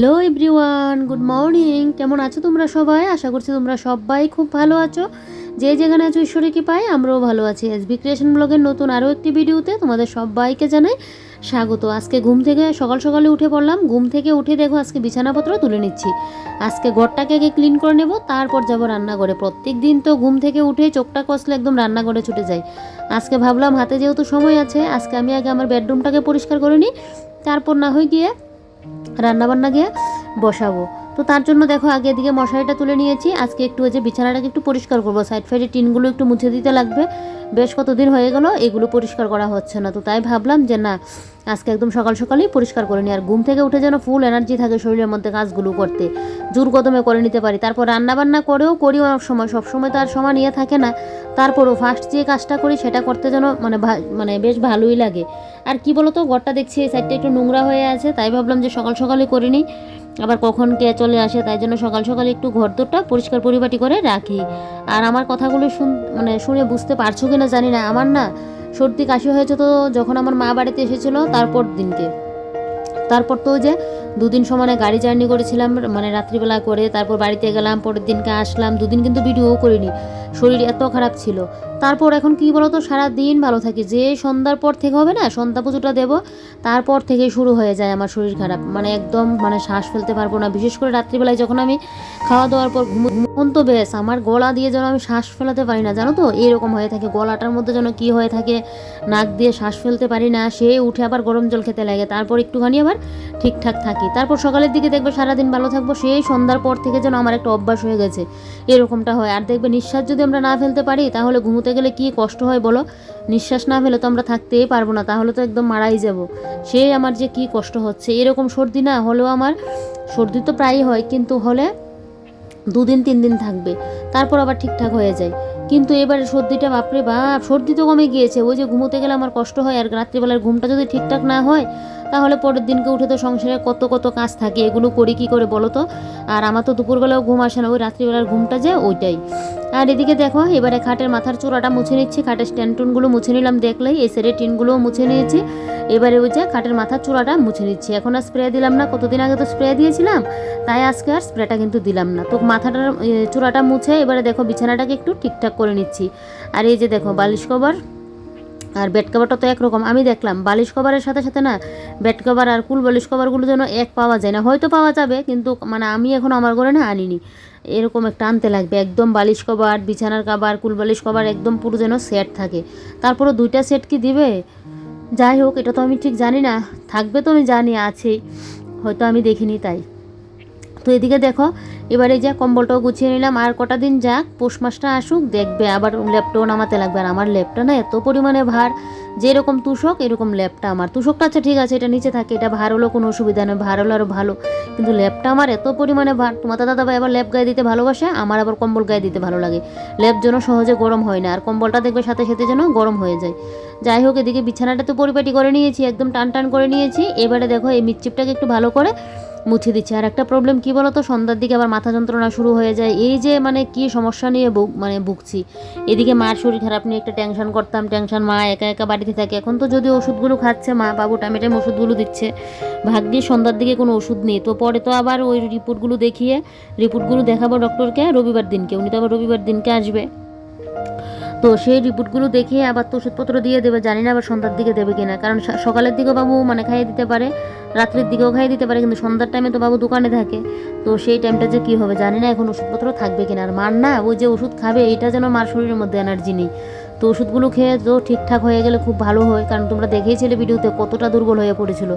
Hello everyone, good morning. কেমন আছো তোমরা সবাই? আশা করছি তোমরা সবাই খুব ভালো আছো। যে যেখানে আছো ঈশ্বরীকে পাই আমরাও ভালো আছি। এসবি ক্রিয়েশন ব্লগের নতুন আরও একটি ভিডিওতে তোমাদের সবাইকে জানাই স্বাগত। আজকে ঘুম থেকে সকাল সকালে উঠে পড়লাম। ঘুম থেকে উঠে দেখো আজকে বিছানাপত্র তুলে নিচ্ছি। আজকে ঘরটাকে আগে ক্লিন করে নেব, তারপর যাব রান্নাঘরে। প্রত্যেক দিন তো ঘুম থেকে উঠে চোখটা কষলে একদম রান্নাঘরে ছুটে যাই। আজকে ভাবলাম হাতে যেহেতু সময় আছে, আজকে আমি আগে আমার বেডরুমটাকে পরিষ্কার করে নিই। তারপর না হয়ে গিয়ে রান্নাবান্না গিয়ে বসাবো। তো তার জন্য দেখো আগে এদিকে মশারিটা তুলে নিয়েছি। আজকে একটু ওই যে বিছানাটাকে একটু পরিষ্কার করব। সাইড ফাইডে টিনগুলো একটু মুছে দিতে লাগবে। বেশ কতদিন হয়ে গেল, এগুলো পরিষ্কার করা হচ্ছে না। তো তাই ভাবলাম যে না, আজকে একদম সকাল সকালেই পরিষ্কার করে নিই। আর ঘুম থেকে উঠে যেন ফুল এনার্জি থাকে শরীরের মধ্যে কাজগুলো করতে। জোর কদমে করে নিতে পারি। তারপর রান্নাবান্না করেও করি অনেক সময়। সবসময় তো আর সময় নিয়ে থাকে না। তারপরও ফার্স্ট যে কাজটা করি সেটা করতে যেন মানে মানে বেশ ভালোই লাগে। আর কি বলতো, ঘরটা দেখছি এই সাইডটা একটু নোংরা হয়ে আছে, তাই ভাবলাম যে সকাল সকালে করে নিই। আবার কখন কে চলে আসে, তাই জন্য সকাল সকালে একটু ঘর দোরটা পরিষ্কার পরিপাটি করে রাখি। আর আমার কথাগুলো শুন মানে শুনে বুঝতে পারছ কি না জানি না, আমার না সর্দি কাশি হয়েছে তো যখন আমার মা বাড়িতে এসেছিল তারপর দিনকে। তারপর তো যে দুদিন সমানে গাড়ি জার্নি করেছিলাম মানে রাত্রিবেলা করে তারপর বাড়িতে গেলাম, পরের দিনকে আসলাম, দুদিন কিন্তু ভিডিও করিনি। শরীর এত খারাপ ছিল। তারপর এখন কি বলতো সারা দিন ভালো থাকি। যে সন্ধ্যার পর থেকে হবে না, সন্ধ্যা পুজোটা দেবো, তারপর থেকে শুরু হয়ে যায় আমার শরীর খারাপ। মানে একদম মানে শ্বাস ফেলতে পারব না। বিশেষ করে রাত্রিবেলায় যখন আমি খাওয়া দাওয়ার পর ঘুম তো বেশ, আমার গলা দিয়ে যেন আমি শ্বাস ফেলাতে পারি না, জানো তো? এরকম হয়ে থাকে। গলাটার মধ্যে যেন কি হয়ে থাকে, নাক দিয়ে শ্বাস ফেলতে পারি না, সে উঠে আবার গরম জল খেতে লাগে। তারপর একটুখানি আবার ঠিকঠাক থাকি। তারপর সকালের দিকে দেখবে সারাদিন ভালো থাকব, সেই সন্ধ্যার পর থেকে যেন আমার একটা অভ্যাস হয়ে গেছে। এরকমটা হয়। আর দেখবে নিঃশ্বাস যদি আমরা না ফেলতে পারি, তাহলে ঘুমোতে গেলে কি কষ্ট হয় বলো? নিঃশ্বাস না ফেলে তো আমরা থাকতেই পারব না, তাহলে তো একদম মারাই যাব। সে আমার যে কি কষ্ট হচ্ছে, এরকম সর্দি না হলেও আমার, সর্দি তো প্রায়ই হয়, কিন্তু হলে দুদিন তিন দিন থাকবে, তারপর আবার ঠিকঠাক হয়ে যায়। কিন্তু এবারে সর্দিটা বাপরে বাপ, সর্দি তো কমে গিয়েছে, ওই যে ঘুমোতে গেলে আমার কষ্ট হয়, আর রাত্রিবেলার ঘুমটা যদি ঠিকঠাক না হয়, তাহলে পরের দিনকে উঠে তো সংসারে কত কত কাজ থাকে, এগুলো করি কি করে বলো তো? আর আমার তো দুপুরবেলাও ঘুম আসে না, ওই রাত্রিবেলার ঘুমটা যে ওইটাই। আর এদিকে দেখো, এবারে খাটের মাথার চূড়াটা মুছে নিচ্ছি, খাটের স্ট্যান্ড টুনগুলো মুছে নিলাম দেখলেই, এই সাইডের টিনগুলোও মুছে নিয়েছি। এবারে ওই যে খাটের মাথার চূড়াটা মুছে নিচ্ছি। এখন আর স্প্রে দিলাম না, কতদিন আগে তো স্প্রে দিয়েছিলাম, তাই আজকে আর স্প্রেটা কিন্তু দিলাম না। তো মাথাটার চূড়াটা মুছে, এবারে দেখো বিছানাটাকে একটু ঠিকঠাক করে নিচ্ছি। আর এই যে দেখো, বালিশ কভার আর বেড কভারটা তো একরকম। আমি দেখলাম, বালিশ কভারের সাথে সাথে না বেড কভার আর কুল বালিশ কভারগুলো যেন এক পাওয়া যায় না। হয়তো পাওয়া যাবে, কিন্তু মানে আমি এখন আমার ঘরে না আনিনি। এরকম একটা আনতে লাগবে। একদম বালিশ কভার বিছানার কভার কুল বালিশ কভার একদম পুরো যেন সেট থাকে। তারপরে দুইটা সেট কি দিবে? যাই হোক, এটা তো আমি ঠিক জানি না। থাকবে তো আমি জানি, আছেই। হয়তো আমি দেখিনি তাই। তো এদিকে দেখো, এবারে যা কম্বলটাও গুছিয়ে নিলাম, আর কটা দিন যাক, পৌষ মাসটা আসুক, দেখবে আবার ল্যাপটাও নামাতে লাগবে। আর আমার ল্যাপটা না এত পরিমাণে ভার, যেরকম তুষক, এরকম ল্যাপটা আমার। তুষকটা আচ্ছা ঠিক আছে, এটা নিচে থাকে, এটা ভার হলো কোনো অসুবিধা নেই, ভার হলে আরও ভালো। কিন্তু ল্যাপটা আমার এত পরিমাণে ভার, তোমার দাদা ভাই আবার ল্যাপ গায়ে দিতে ভালোবাসে, আমার আবার কম্বল গায়ে দিতে ভালো লাগে। ল্যাপ যেন সহজে গরম হয় না, আর কম্বলটা দেখবে সাথে সাথে যেন গরম হয়ে যায়। যাই হোক, এদিকে বিছানাটা তো পরিপাটি করে নিয়েছি, একদম টান টান করে নিয়েছি। এবারে দেখো এই মিটচিপটাকে একটু ভালো করে মুছে দিচ্ছে। আর একটা প্রবলেম কী বলো তো সন্ধ্যার দিকে আবার মাথা যন্ত্রণা শুরু হয়ে যায়। এই যে মানে কি সমস্যা নিয়ে মানে ভুগছি। এদিকে মার শরীর খারাপ নিয়ে একটা টেনশন করতাম টেনশন মা একা একা বাড়িতে থাকে। এখন তো যদি ওষুধগুলো খাচ্ছে, মা বাবু টাইমে টাইম ওষুধগুলো দিচ্ছে। ভাগ্যে সন্ধ্যার দিকে কোনো ওষুধ নেই। তো পরে তো আবার ওই রিপোর্টগুলো দেখিয়ে রিপোর্টগুলো দেখাবো ডক্টরকে রবিবার দিনকে। উনি তো আবার রবিবার দিনকে আসবে। তো সেই রিপোর্টগুলো দেখিয়ে আবার তো ওষুধপত্র দিয়ে দেবে, জানি না আবার সন্ধ্যার দিকে দেবে কিনা। কারণ সকালের দিকেও বাবু মানে খাইয়ে দিতে পারে, রাত্রের দিকেও খাইয়ে দিতে পারে, কিন্তু সন্ধ্যার টাইমে তো বাবু দোকানে থাকে। তো সেই টাইমটা যে কী হবে, জানি না এখন ওষুধপত্র থাকবে কিনা। আর মার না, ওই যে ওষুধ খাবে, এটা যেন মার শরীরের মধ্যে এনার্জি নেই। তো ওষুধগুলো খেয়ে তো ঠিকঠাক হয়ে গেলে খুব ভালো হয়, কারণ তোমরা দেখেইছিলে ভিডিওতে কতটা দুর্বল হয়ে পড়েছিল।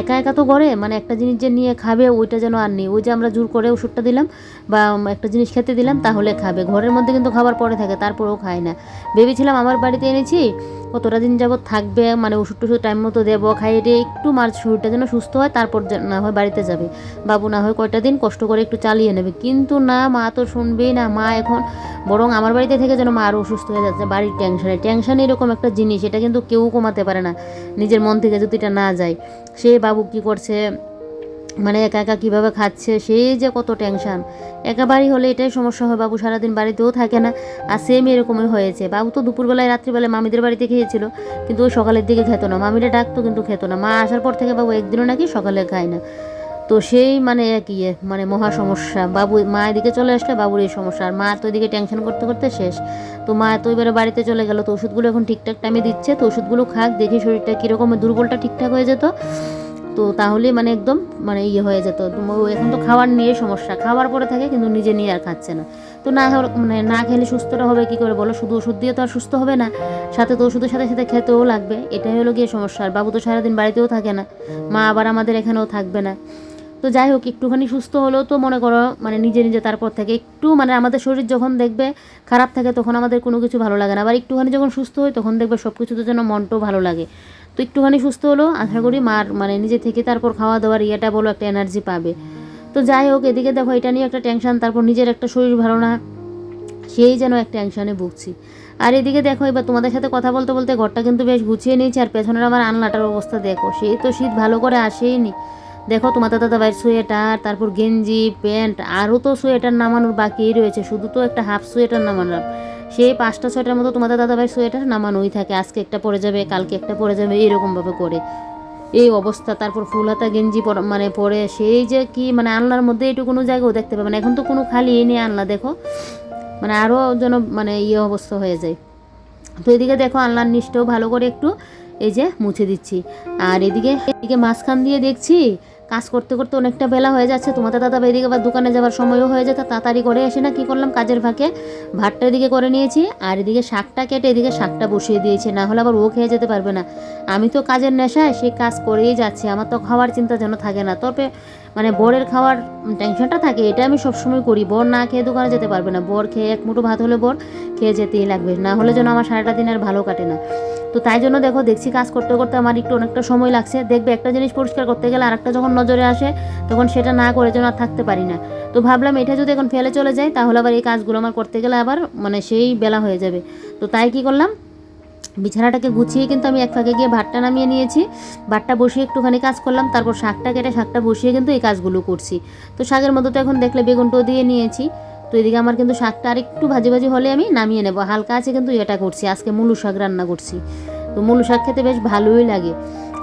একা একা তো ঘরে মানে একটা জিনিস যে নিয়ে খাবে, ওইটা যেন আর নেই। ওই যে আমরা জোর করে ওষুধটা দিলাম বা একটা জিনিস খেতে দিলাম, তাহলে খাবে। ঘরের মধ্যে কিন্তু খাবার পরে থাকে, তারপরেও খায় না। ভেবেছিলাম আমার বাড়িতে এনেছি কতটা দিন যাবত থাকবে মানে ওষুধ টষুধ টাইম মতো দেবো, খাইয়ে দিয়ে একটু মার শরীরটা যেন সুস্থ হয়, তারপর না হয় বাড়িতে যাবে। বাবু না হয় কয়টা দিন কষ্ট করে একটু চালিয়ে নেবে। কিন্তু না, মা তো শুনবেই না। মা এখন বরং আমার বাড়িতে থেকে যেন মা আরও অসুস্থ হয়ে যাচ্ছে, বাড়ির টেনশনে টেনশন এরকম একটা জিনিস, এটা কিন্তু কেউ কমাতে পারে না। নিজের মন থেকে যদি এটা না যায়, সে বাবু কি করছে? মানে একা একা কীভাবে খাচ্ছে? সেই যে কত টেনশন একা বাড়ি হলে এটাই সমস্যা হয় বাবু, সারাদিন বাড়িতেও থাকে না। আর সেম এরকমই হয়েছে। বাবু তো দুপুরবেলায়, রাত্রিবেলায় মামিদের বাড়িতে খেয়েছিল, কিন্তু ওই সকালের দিকে খেত না। মামিরা ডাকতো, কিন্তু খেত না। মা আসার পর থেকে বাবু একদিনও নাকি সকালে খায় না। তো সেই মানে এক ইয়ে মানে মহা সমস্যা। বাবু, মা এদিকে চলে আসলে বাবুর এই সমস্যা। আর মা তো এদিকে টেনশন করতে করতে শেষ। তো মা তো এবারে বাড়িতে চলে গেল। তো ওষুধগুলো এখন ঠিকঠাক টাইমে দিচ্ছে। তো ওষুধগুলো খাক, দেখি শরীরটা কীরকম, দুর্বলটা ঠিকঠাক হয়ে যেত। তো তাহলে মানে একদম মানে ইয়ে হয়ে যেত। এখন তো খাবার নিয়ে সমস্যা। খাওয়ার পরে থাকে কিন্তু নিজে নিয়ে আর খাচ্ছে না। তো না মানে না খেলে সুস্থটা হবে কি করে বলো? শুধু ওষুধ দিয়ে তো আর সুস্থ হবে না। সাথে তো ওষুধের সাথে সাথে খেতেও লাগবে। এটাই হলো গিয়ে সমস্যা। আর বাবু তো সারাদিন বাড়িতেও থাকে না। মা আবার আমাদের এখানেও থাকবে না। তো যাই হোক, একটুখানি সুস্থ হলেও তো মনে করো মানে নিজে নিজে তারপর থেকে একটু মানে আমাদের শরীর যখন দেখবে খারাপ থাকে তখন আমাদের কোনো কিছু ভালো লাগে না। আবার একটুখানি যখন সুস্থ হয় তখন দেখবে সব কিছুতে যেন মনটাও ভালো লাগে। তো একটুখানি সুস্থ হলো আশা করি মার মানে নিজে থেকে তারপর খাওয়া দাওয়ার ইয়েটা বলো একটা এনার্জি পাবে। তো যাই হোক, এদিকে দেখো, এটা নিয়ে একটা টেনশন তারপর নিজের একটা শরীর ভালো না, সেই যেন এক টেনশনে ভুগছি। আর এদিকে দেখো, এবার তোমাদের সাথে কথা বলতে বলতে ঘরটা কিন্তু বেশ গুছিয়ে নিয়েছি, আর পেছনের আমার আনলাটার অবস্থা দেখো সেই তো শীত ভালো করে আসেইনি দেখো তোমাদের দাদা ভাইয়ের সোয়েটার, তারপর গেঞ্জি, প্যান্ট, আরও তো সোয়েটার নামানোর বাকিই রয়েছে, শুধু তো একটা হাফ সোয়েটার নামানোর সেই পাঁচটা ছয়টার মতো তোমাদের দাদা ভাইয়ের সোয়েটার নামানোই থাকে, আজকে একটা পরে যাবে, কালকে একটা পরে যাবে, এরকমভাবে করে। এই অবস্থা, তারপর ফুল হাতা গেঞ্জি মানে পরে সেই যে কি মানে আনলার মধ্যে একটু কোনো জায়গাও দেখতে পাবে না। এখন তো কোনো খালি এই নিয়ে আনলা দেখো। মানে আরও যেন মানে ইয়ে অবস্থা হয়ে যায়। তো এদিকে দেখো আনলার নিচটাও ভালো করে একটু এই যে মুছে দিচ্ছি। আর এদিকে এদিকে মাঝখান দিয়ে দেখছি কাজ করতে করতে অনেকটা বেলা হয়ে যাচ্ছে। তোমাদের দাদা এদিকে আবার দোকানে যাওয়ার সময়ও হয়ে যেত। তাড়াতাড়ি করে এসে না কি করলাম? কাজের ফাঁকে ভাতটা এদিকে করে নিয়েছি আর এদিকে শাকটা কেটে এদিকে শাকটা বসিয়ে দিয়েছি। না হলে আবার ও খেয়ে যেতে পারবে না। আমি তো কাজের নেশায় সেই কাজ করেই যাচ্ছি। আমার তো খাওয়ার চিন্তা যেন থাকে না। তবে মানে বরের খাওয়ার টেনশনটা থাকে, এটা আমি সবসময় করি। বর না খেয়ে দোকানে যেতে পারবে না। বর খেয়ে এক মুঠো ভাত হলে বর খেয়ে যেতেই লাগবে। না হলে যেন আমার সারাটা দিন আর ভালো কাটে না। তো তাই জন্য দেখো, দেখছি কাজ করতে করতে আমার একটু অনেকটা সময় লাগছে। দেখবে একটা জিনিস পরিষ্কার করতে গেলে আরেকটা যখন নজরে আসে, তখন সেটা না করে যেন আর থাকতে পারি না। তো ভাবলাম এটা যদি এখন ফেলে চলে যায় তাহলে আবার এই কাজগুলো আমার করতে গেলে আবার মানে সেই বেলা হয়ে যাবে। তো তাই কি করলাম, বিছানাটাকে গুছিয়ে কিন্তু আমি এক ফাঁকে গিয়ে ভাতটা নামিয়ে নিয়েছি। ভাতটা বসিয়ে একটুখানি কাজ করলাম, তারপর শাকটা কেটে শাকটা বসিয়ে কিন্তু এই কাজগুলো করছি। তো শাকের মধ্যে তো এখন দেখলে বেগুনটাও দিয়ে নিয়েছি। তো এদিকে আমার কিন্তু শাকটা আর একটু ভাজি ভাজি হলে আমি নামিয়ে নেব। হালকা আছে কিন্তু এটা করছি। আজকে মুলু শাক রান্না করছি। তো মুলু শাক খেতে বেশ ভালোই লাগে।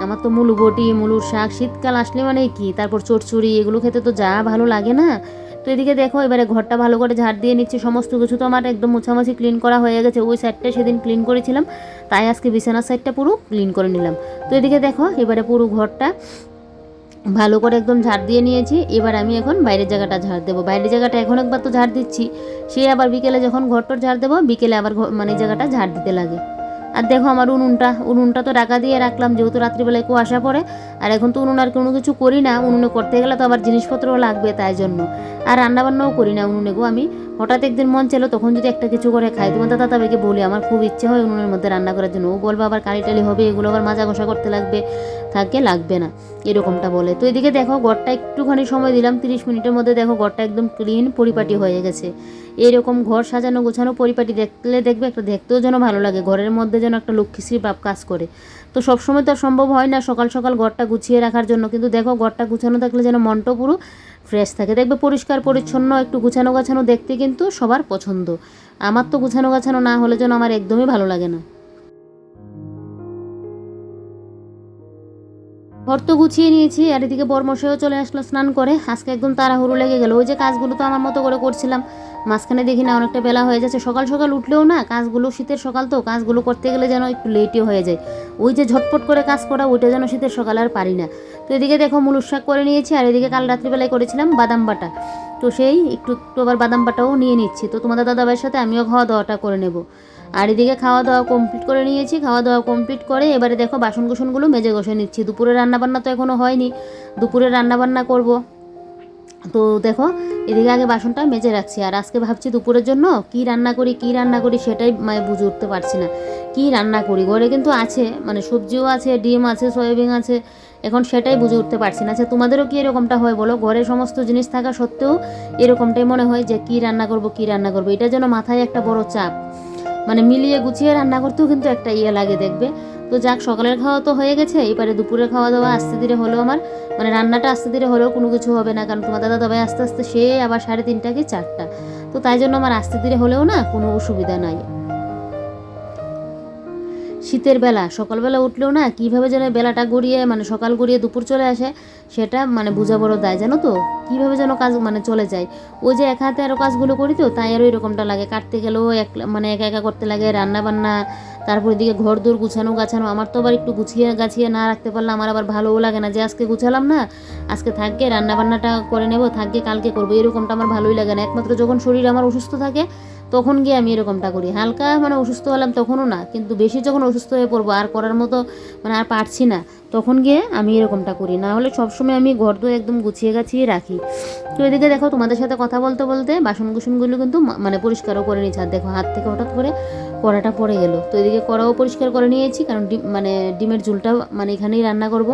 আমার তো মুলু বটি, মুলুর শাক শীতকাল আসলে মানে কি? তারপর চটচড়ি এগুলো খেতে তো যা ভালো লাগে না। তো এদিকে দেখো, এবারে ঘরটা ভালো করে ঝাড় দিয়ে নিচ্ছি। সমস্ত কিছু তো আমার একদম মোছামাছি ক্লিন করা হয়ে গেছে। ওই সাইডটা সেদিন ক্লিন করেছিলাম। তাই আজকে বিছানার সাইডটা পুরো ক্লিন করে নিলাম। তো এদিকে দেখো, এবারে পুরো ঘরটা ভালো করে একদম ঝাড় দিয়ে নিয়েছি। এবার আমি এখন বাইরের জায়গাটা ঝাড় দেবো। বাইরের জায়গাটা এখন একবার তো ঝাড় দিচ্ছি। সে আবার বিকেলে যখন ঘরটর ঝাড় দেবো, বিকেলে আবার মানে জায়গাটা ঝাড় দিতে লাগে। আর দেখো আমার উনুনটা উনুনটা তো ডাকা দিয়ে রাখলাম, যেহেতু রাত্রিবেলায় কুয়াশা পড়ে। আর এখন তো উনুন আর কোনো কিছু করি না। উনুনে করতে গেলে তো আবার জিনিসপত্রও লাগবে তাই জন্য। আর রান্নাবান্নাও করি না উনুনে গো আমি। হঠাৎ একদিন মন ছিল তখন যদি একটা কিছু করে খাই। তোমার দাদা তাদেরকে বলি, আমার খুব ইচ্ছে হয় উনুনের মধ্যে রান্না করার জন্য। ও বলবে আবার কালি টালি হবে, এগুলো আবার মাজা ঘষা করতে লাগবে, থাকে, লাগবে না। এরকমটা বলে। তো এদিকে দেখো, ঘরটা একটুখানি সময় দিলাম, তিরিশ মিনিটের মধ্যে দেখো ঘরটা একদম ক্লিন পরিপাটি হয়ে গেছে। এরকম ঘর সাজানো গোছানো পরিপাটি দেখলে দেখবে একটা দেখতেও যেন ভালো লাগে, ঘরের মধ্যে যেন একটা লক্ষ্মীশ্রী ভাব কাজ করে। তো সবসময় তো সম্ভব হয় না সকাল সকাল ঘরটা গুছিয়ে রাখার জন্য। কিন্তু দেখো, ঘরটা গুছানো থাকলে যেন মনটাও পুরো ফ্রেশ থাকে। দেখবে পরিষ্কার, পরিচ্ছন্ন, একটু গুছানো গাছানো দেখতে কিন্তু সবার পছন্দ। আমার তো গুছানো গাছানো না হলে যেন আমার একদমই ভালো লাগে না। ঘর তো গুছিয়ে নিয়েছি আর এদিকে বরমশাইও চলে আসলো স্নান করে। আজকে একদম তাড়াহুড়ো লেগে গেল। ওই যে কাজগুলো তো আমার মতো করে করছিলাম, মাঝখানে দেখি না অনেকটা বেলা হয়ে যাচ্ছে। সকাল সকাল উঠলেও না, কাজগুলো শীতের সকাল তো, কাজগুলো করতে গেলে যেন একটু লেটই হয়ে যায়। ওই যে ঝটপট করে কাজ করা, ওইটা যেন শীতের সকাল আর পারি না। তো এদিকে দেখো মুলুর শাক করে নিয়েছি আর এদিকে কাল রাত্রিবেলায় করেছিলাম বাদাম বাটা। তো সেই একটু একটু আবার বাদাম বাটাও নিয়ে নিচ্ছি। তো তোমাদের দাদাভাইয়ের সাথে আমিও খাওয়া দাওয়াটা করে নেব। আর এদিকে খাওয়া দাওয়া কমপ্লিট করে নিয়েছি, খাওয়া দাওয়া কমপ্লিট করে এবারে দেখো বাসন কুসনগুলো মেজে ঘষে নিচ্ছি। দুপুরে রান্নাবান্না তো এখনও হয়নি, দুপুরে রান্নাবান্না করব। তো দেখো, এদিকে আগে বাসনটা মেজে রাখছি, আর আজকে ভাবছি দুপুরের জন্য কি রান্না করি, কি রান্না করি সেটাই মানে বুঝে উঠতে পারছি না। কি রান্না করি? ঘরে কিন্তু আছে মানে সবজিও আছে, ডিম আছে, সয়াবিন আছে, এখন সেটাই বুঝে উঠতে পারছি না। আচ্ছা তোমাদেরও কি এরকমটা হয় বলো? ঘরে সমস্ত জিনিস থাকা সত্ত্বেও এরকমটাই মনে হয় যে কি রান্না করব, কি রান্না করব? এটা যেন মাথায় একটা বড় চাপ। মানে মিলিয়ে গুছিয়ে রান্না করতেও কিন্তু একটা ইয়ে লাগে দেখবে। তো যাক, সকালের খাওয়া তো হয়ে গেছে, এবারে দুপুরের খাওয়া দাওয়া আস্তে ধীরে হলেও আমার। মানে রান্নাটা আস্তে ধীরে হলেও কোনো কিছু হবে না, কারণ তোমার দাদা তবে আস্তে আস্তে, সে আবার সাড়ে তিনটা কি চারটা। তো তাই জন্য আমার আস্তে ধীরে হলেও না কোনো অসুবিধা নাই। শীতের বেলা, সকালবেলা উঠলেও না, কীভাবে যেন বেলাটা গড়িয়ে মানে সকাল গড়িয়ে দুপুর চলে আসে, সেটা মানে বোঝা বড় দায়, জানো তো? কীভাবে যেন কাজ মানে চলে যায়। ওই যে এক হাতে আরও কাজগুলো করি তো, তাই আরও এরকমটা লাগে। কাটতে গেলেও এক মানে একা একা করতে লাগে রান্না বান্না তারপর এদিকে ঘর দূর গুছানো গাছানো, আমার তো আবার একটু গুছিয়ে গাছিয়ে না রাখতে পারলে আমার আবার ভালোও লাগে না। যে আজকে গুছালাম না, আজকে থাকবে রান্নাবান্নাটা করে নেব থাকবে কালকে করব, এরকমটা আমার ভালোই লাগে না। একমাত্র যখন শরীর আমার অসুস্থ থাকে তখন গিয়ে আমি এরকমটা করি। হালকা মানে অসুস্থ হলাম তখনও না, কিন্তু বেশি যখন অসুস্থ হয়ে পড়ব আর করার মতো মানে আর পারছি না, তখন গিয়ে আমি এরকমটা করি। না হলে সবসময় আমি ঘর দু একদম গুছিয়ে গাছিয়ে রাখি। তো এদিকে দেখো তোমাদের সাথে কথা বলতে বলতে বাসন কুসনগুলো কিন্তু মানে পরিষ্কারও করে নিয়েছি। আর দেখো হাত থেকে হঠাৎ করে কড়াটা পড়ে গেল। তো এদিকে কড়াও পরিষ্কার করে নিয়েছি, কারণ ডিম মানে ডিমের ঝুলটা মানে এখানেই রান্না করব।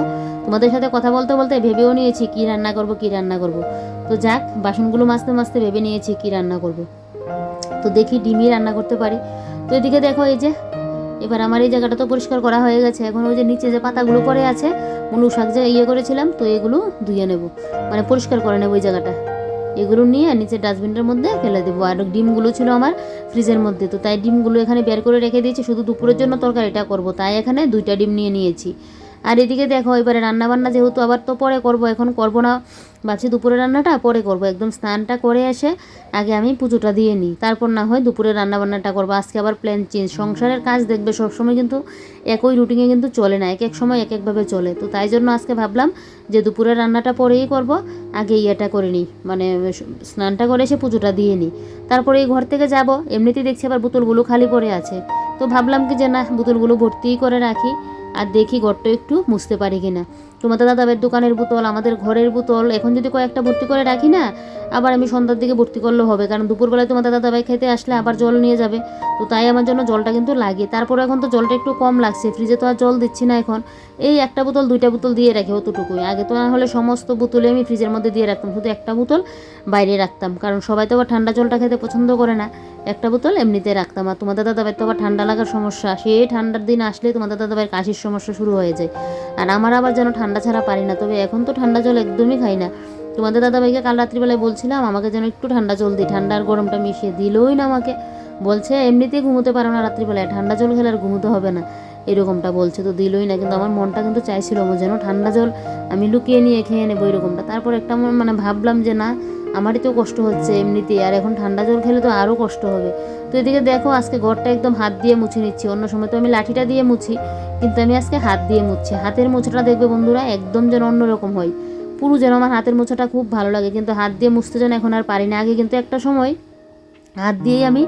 তোমাদের সাথে কথা বলতে বলতে ভেবেও নিয়েছি কি রান্না করব, কি রান্না করব। তো যাক, বাসনগুলো মাজতে মাজতে ভেবে নিয়েছি কি রান্না করব। তো দেখি ডিমই রান্না করতে পারি। তো এদিকে দেখো এই যে, এবার আমার এই জায়গাটা তো পরিষ্কার করা হয়ে গেছে। এখন ওই যে নিচে যে পাতাগুলো পড়ে আছে মুলু শাক যে ইয়ে করেছিলাম, তো এগুলো ধুয়ে নেব। মানে পরিষ্কার করে নেব ওই জায়গাটা। এগুলো নিয়ে নিচে ডাস্টবিনটার মধ্যে ফেলে দেবো। আর ডিমগুলো ছিল আমার ফ্রিজের মধ্যে। তো তাই ডিমগুলো এখানে বের করে রেখে দিয়েছি। শুধু দুপুরের জন্য তরকারিটা করব। তাই এখানে দুইটা ডিম নিয়ে নিয়েছি। আর এদিকে দেখো, এবারে রান্নাবান্না যেহেতু আবার তো পরে করব, এখন করব না। ভাবছি দুপুরের রান্নাটা, পরে করব। একদম স্নানটা করে এসে আগে আমি পুজোটা দিয়ে নিই। তারপর না হয় দুপুরে রান্নাবান্নাটা করব। আজকে আবার প্ল্যান চেঞ্জ সংসারের কাজ দেখবে সবসময় কিন্তু একই রুটিনে কিন্তু চলে না। এক এক সময় এক একভাবে চলে। তো তাই জন্য আজকে ভাবলাম যে দুপুরের রান্নাটা পরেই করব। আগে ইয়েটা করে নিই। মানে স্নানটা করে এসে পুজোটা দিয়ে নিই। তারপরে এই ঘর থেকে যাব। এমনিতেই দেখছি আবার বোতলগুলো খালি পড়ে আছে। তো ভাবলাম কি যে না, বোতলগুলো ভর্তিই করে রাখি। আর দেখি ঘরটা একটু মুছতে পারি কিনা। তোমাদের দাদাবের দোকানের বোতল, আমাদের ঘরের বোতল, এখন যদি কয়েকটা ভর্তি করে রাখি না, আবার আমি সন্ধ্যার দিকে ভর্তি করলেও হবে। কারণ দুপুরবেলায় তোমার দাদা দাবাই খেতে আসলে আবার জল নিয়ে যাবে। তো তাই আমার জন্য জলটা কিন্তু লাগে। তারপরে এখন তো জলটা একটু কম লাগছে। ফ্রিজে তো আর জল দিচ্ছি না এখন। এই একটা বোতল, দুইটা বোতল দিয়ে রাখি অতটুকুই। আগে তো না হলে সমস্ত বোতলে আমি ফ্রিজের মধ্যে দিয়ে রাখতাম। শুধু একটা বোতল বাইরে রাখতাম। কারণ সবাই তো আবার ঠান্ডা জলটা খেতে পছন্দ করে না। একটা বোতল এমনিতে রাখতাম। আর তোমাদের দাদাভাইয়ের তো আবার ঠান্ডা লাগার সমস্যা। সে ঠান্ডার দিন আসলে তোমাদের দাদাভাইয়ের কাশির সমস্যা শুরু হয়ে যায়। আর আমার আবার যেন ঠান্ডা ছাড়া পারি না। তবে এখন তো ঠান্ডা জল একদমই খাই না। তোমাদের দাদাভাইকে কাল রাত্রিবেলায় বলছিলাম, আমাকে যেন একটু ঠান্ডা জল দিই। ঠান্ডা আর গরমটা মিশিয়ে দিলই না আমাকে। বলছে, এমনিতেই ঘুমোতে পারো না রাত্রিবেলায়। ঠান্ডা জল খেলে আর ঘুমোতে হবে না। এরকমটা বলছে। তো দিলই না। কিন্তু আমার মনটা কিন্তু চাইছিল যেন ঠান্ডা জল আমি লুকিয়ে নিয়ে খেয়ে নেব এরকমটা। তারপর একটা মানে ভাবলাম যে না আমারই তো কষ্ট হচ্ছে এমনিতে আর এখন ঠান্ডা জল খেলে তো আরও কষ্ট হবে। তো এদিকে দেখো, আজকে ঘরটা একদম হাত দিয়ে মুছে নিচ্ছি। অন্য সময় তো আমি লাঠিটা দিয়ে মুছি, কিন্তু আমি আজকে হাত দিয়ে মুছছি হাতের মোছাটা দেখবে বন্ধুরা একদম যেন অন্যরকম হয়। পুরো যেন আমার হাতের মোছাটা খুব ভালো লাগে, কিন্তু হাত দিয়ে মুছতে যেন এখন আর পারি না। আগে কিন্তু একটা সময় হাত দিয়েই আমি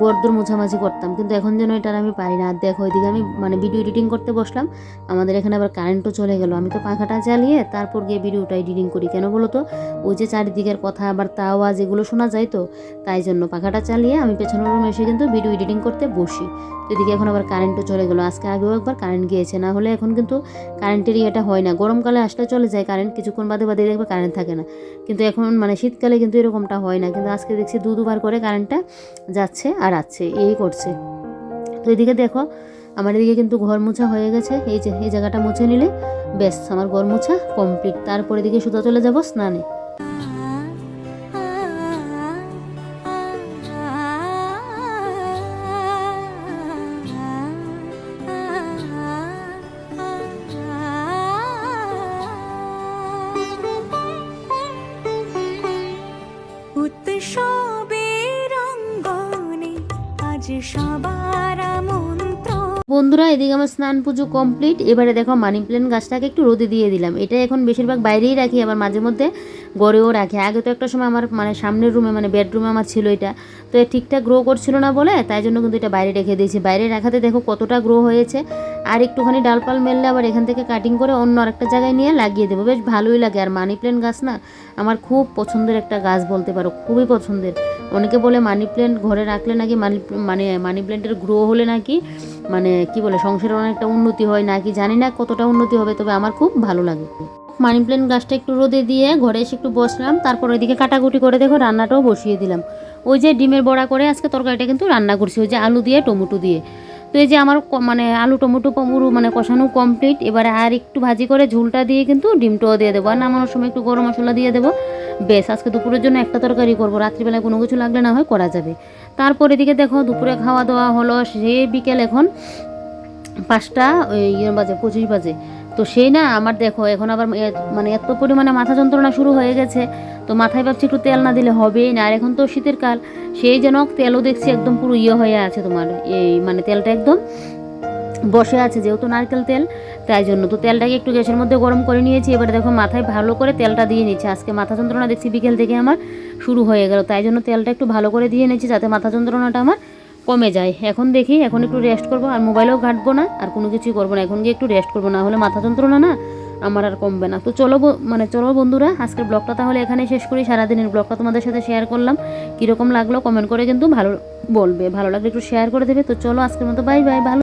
গর্দর মোছামাছি করতাম। কিন্তু এখন যেন এটা আমি পারি না। আর দেখো, ওইদিকে আমি মানে ভিডিও এডিটিং করতে বসলাম। আমাদের এখানে আবার কারেন্টও চলে গেল। আমি তো পাখাটা চালিয়ে তারপর গিয়ে ভিডিওটা এডিটিং করি। কেন বলো তো? ওই যে চারিদিকের কথা আবার তা আওয়াজ এগুলো শোনা যায় তো? তাই জন্য পাখাটা চালিয়ে আমি পেছনের রুমে এসে কিন্তু ভিডিও এডিটিং করতে বসি। তো এদিকে এখন আবার কারেন্টও চলে গেলো। আজকে আগেও একবার কারেন্ট গিয়েছে। না হলে এখন কিন্তু কারেন্টের ইয়েটা হয় না। গরমকালে আসলে চলে যায় কারেন্ট কিছুক্ষণ বাদে বাদে দেখবে কারেন্ট থাকে না। কিন্তু এখন মানে শীতকালে কিন্তু এরকমটা হয় না। কিন্তু আজকে দেখছি দু দুবার করে কারেন্টটা যাচ্ছে। আর আছে, এই করছে। তো এদিকে দেখো, আমার এদিকে কিন্তু ঘর মোছা হয়ে গেছে। এই যে, এই জায়গাটা মুছে নিলে, ব্যাস, আমার ঘর মোছা কমপ্লিট তারপরে এদিকে সুতা চলে যাব স্নানে। বন্ধুরা, এদিকে আমার স্নান পুজো কমপ্লিট এবারে দেখো মানি প্ল্যান্ট গাছটাকে একটু রোদে দিয়ে দিলাম। এটা এখন বেশিরভাগ বাইরেই রাখি, আবার মাঝে মধ্যে গড়েও রাখি। আগে তো একটা সময় আমার মানে সামনের রুমে মানে বেডরুমে আমার ছিল এটা। তো ঠিকঠাক গ্রো করছিল না বলে, তাই জন্য কিন্তু এটা বাইরে রেখে দিয়েছি। বাইরে রাখাতে দেখো কতটা গ্রো হয়েছে। আর একটুখানি ডালপাল মেললে আবার এখান থেকে কাটিং করে অন্য আরেকটা জায়গায় নিয়ে লাগিয়ে দেবো। বেশ ভালোই লাগে। আর মানি প্ল্যান্ট গাছ না, আমার খুব পছন্দের একটা গাছ বলতে পারো, খুবই পছন্দের। অনেকে বলে মানি প্ল্যান্ট ঘরে রাখলে নাকি মানি মানে মানি প্ল্যান্টের গ্রো হলে নাকি মানে কি বলে, সংসারের অনেকটা উন্নতি হয় নাকি জানি না কতটা উন্নতি হবে, তবে আমার খুব ভালো লাগে। মানি প্ল্যান্ট গাছটা একটু রোদে দিয়ে ঘরে এসে একটু বসলাম, তারপর ওইদিকে কাটাকুটি করে দেখো রান্নাটাও বসিয়ে দিলাম। ওই যে ডিমের বড়া করে আজকে তরকারিটা কিন্তু রান্না করছি, ওই যে আলু দিয়ে, টমেটো দিয়ে। তো এই যে আমার মানে আলু টমেটো পুরো মানে কষানো কমপ্লিট এবারে আর একটু ভাজি করে ঝুলটা দিয়ে কিন্তু ডিমটাও দিয়ে দেবো। আর নামানোর সময় একটু গরম মশলা দিয়ে দেবো। বেশ আজকে দুপুরের জন্য একটা তরকারি করব। রাত্রিবেলায় কোনো কিছু লাগলে না হয় করা যাবে। তারপর এদিকে দেখো, দুপুরে খাওয়া দাওয়া হলো সে বিকেল এখন পাঁচটা, ওই ইয়ে বাজে, পঁচিশ বাজে। তো সেই না আমার দেখো, এখন আবার মানে এত পরিমাণে মাথা যন্ত্রণা শুরু হয়ে গেছে, তো মাথায় ভাবছি একটু তেল না দিলে হবেই না। আর এখন তো শীতের কাল, সেই যেন তেলও দেখছি একদম পুরো ইয়ে হয়ে আছে তোমার, এই মানে তেলটা একদম বসে আছে, যেহেতু নারকেল তেল, তাই জন্য। তো তেলটাকে একটু গ্যাসের মধ্যে গরম করে নিয়েছি, এবারে দেখো মাথায় ভালো করে তেলটা দিয়ে নিচ্ছি। আজকে মাথা যন্ত্রণা দেখছি বিকেল থেকে আমার শুরু হয়ে গেল, তাই জন্য তেলটা একটু ভালো করে দিয়ে নিচ্ছি, যাতে মাথা যন্ত্রণাটা আমার কমে যায়। এখন দেখি, এখন একটু রেস্ট করব, আর মোবাইলেও ঘাঁটবো না, আর কোনো কিছুই করব না। এখন গিয়ে একটু রেস্ট করব, না হলে মাথা যন্ত্রণা না, আমার আর কমবে না। তো চলো মানে চলো বন্ধুরা, আজকের ব্লগটা তাহলে এখানে শেষ করি। সারাদিনের ব্লগটা তোমাদের সাথে শেয়ার করলাম। কীরকম লাগল কমেন্ট করে কিন্তু ভালো বলবে। ভালো লাগলে একটু শেয়ার করে দেবে। তো চলো আজকের মতো বাই বাই ভালো